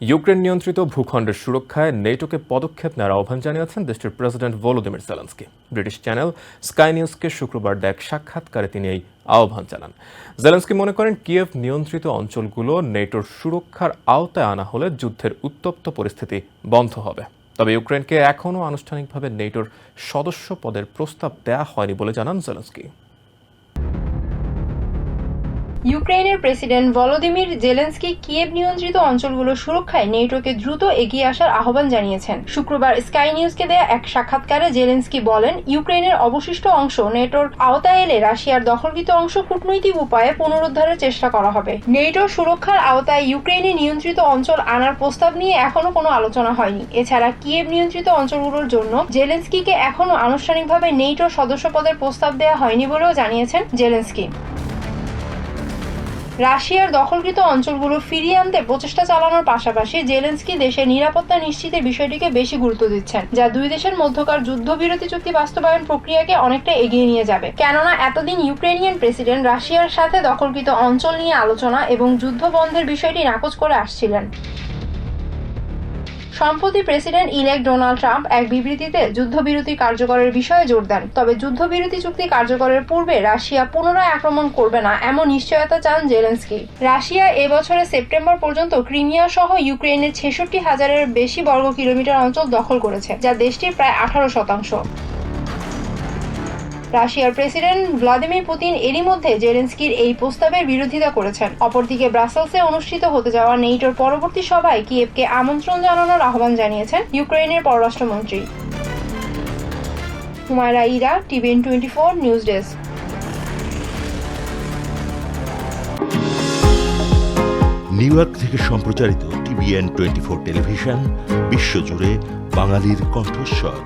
Ukraine নিয়ন্ত্রিত ভূখণ্ডের সুরক্ষায় নেটোকে পদক্ষেপ নেওয়ার আহ্বান জানিয়েছেন দেশটির president Volodymyr Zelensky. British channel Sky নিউজকে শুক্রবার দেখ সাক্ষাৎকারে তিনি এই আহ্বান জানান। জেলেন্সকি মনে করেন কিয়েভ নিয়ন্ত্রিত অঞ্চলগুলো নেটোর সুরক্ষার আওতায় আনা হলে যুদ্ধের উত্তপ্ত পরিস্থিতি বন্ধ হবে। তবে ইউক্রেনকে এখনও আনুষ্ঠানিকভাবে নেটোর সদস্য পদের প্রস্তাব দেয়া হয়নি বলে জানান জেলেন্সকি ইউক্রেনের প্রেসিডেন্ট ভলোদিমির জেলেন্সকি কিয়েভ নিয়ন্ত্রিত অঞ্চলগুলো সুরক্ষায় নেটোকে দ্রুত এগিয়ে আসার আহ্বান জানিয়েছেন। শুক্রবার স্কাই নিউজকে দেয়া এক সাক্ষাৎকারে জেলেন্সকি বলেন ইউক্রেনের অবশিষ্ট অংশ নেটোর আওতায় এলে রাশিয়ার দখলকৃত অংশ কূটনৈতিক উপায়ে পুনরুদ্ধারের চেষ্টা করা হবে। নেটো সুরক্ষার আওতায় ইউক্রেনে নিয়ন্ত্রিত অঞ্চল আনার প্রস্তাব নিয়ে এখনও কোনো আলোচনা হয়নি। এছাড়া কিয়েভ নিয়ন্ত্রিত অঞ্চলগুলোর জন্য জেলেন্সকিকে এখনও আনুষ্ঠানিকভাবে নেটোর সদস্যপদের প্রস্তাব দেওয়া হয়নি বলেও জানিয়েছেন জেলেন্সকি। রাশিয়ার দখলকৃত অঞ্চলগুলো ফিরিয়ে আনতে প্রচেষ্টা চালানোর পাশাপাশি জেলেন্সকি দেশের নিরাপত্তা নিশ্চিতের বিষয়টিকে বেশি গুরুত্ব দিচ্ছেন, যা দুই দেশের মধ্যকার যুদ্ধবিরতি চুক্তি বাস্তবায়ন প্রক্রিয়াকে অনেকটা এগিয়ে নিয়ে যাবে। কেননা, এতদিন ইউক্রেনিয়ান প্রেসিডেন্ট রাশিয়ার সাথে দখলকৃত অঞ্চল নিয়ে আলোচনা এবং যুদ্ধ বন্ধের বিষয়টি নাকচ করে আসছিলেন। সম্প্রতি প্রেসিডেন্ট ইলেক ডোনাল্ড ট্রাম্প এক বিবৃতিতে যুদ্ধবিরতি কার্যকরের বিষয়ে জোর দেন। তবে যুদ্ধবিরতি চুক্তি কার্যকরের পূর্বে রাশিয়া পুনরায় আক্রমণ করবে না এমন নিশ্চয়তা চান জেলেন্সকি। রাশিয়া এবছরের সেপ্টেম্বর পর্যন্ত ক্রিমিয়া সহ ইউক্রেনের ছেষট্টি হাজারের বেশি বর্গ কিলোমিটার অঞ্চল দখল করেছে, যা দেশটির প্রায় আঠারো শতাংশ। রাশিয়ার প্রেসিডেন্ট ভ্লাদিমির পুতিন এরই মধ্যে জেলেন্সকির এই প্রস্তাবের বিরোধিতা করেছেন। অপরদিকে ব্রাসেলসে অনুষ্ঠিত হতে যাওয়া নেইটোর পরবর্তী সভায় কিয়েভকে আমন্ত্রণ জানানোর আহ্বান জানিয়েছেন ইউক্রেনের পররাষ্ট্রমন্ত্রী। Humaira Ira TVN twenty four, news desk. New York থেকে সম্প্রচারিত টিভিএন টোয়েন্টি ফোর টেলিভিশন, বিশ্বজুড়ে বাঙালির কণ্ঠস্বর।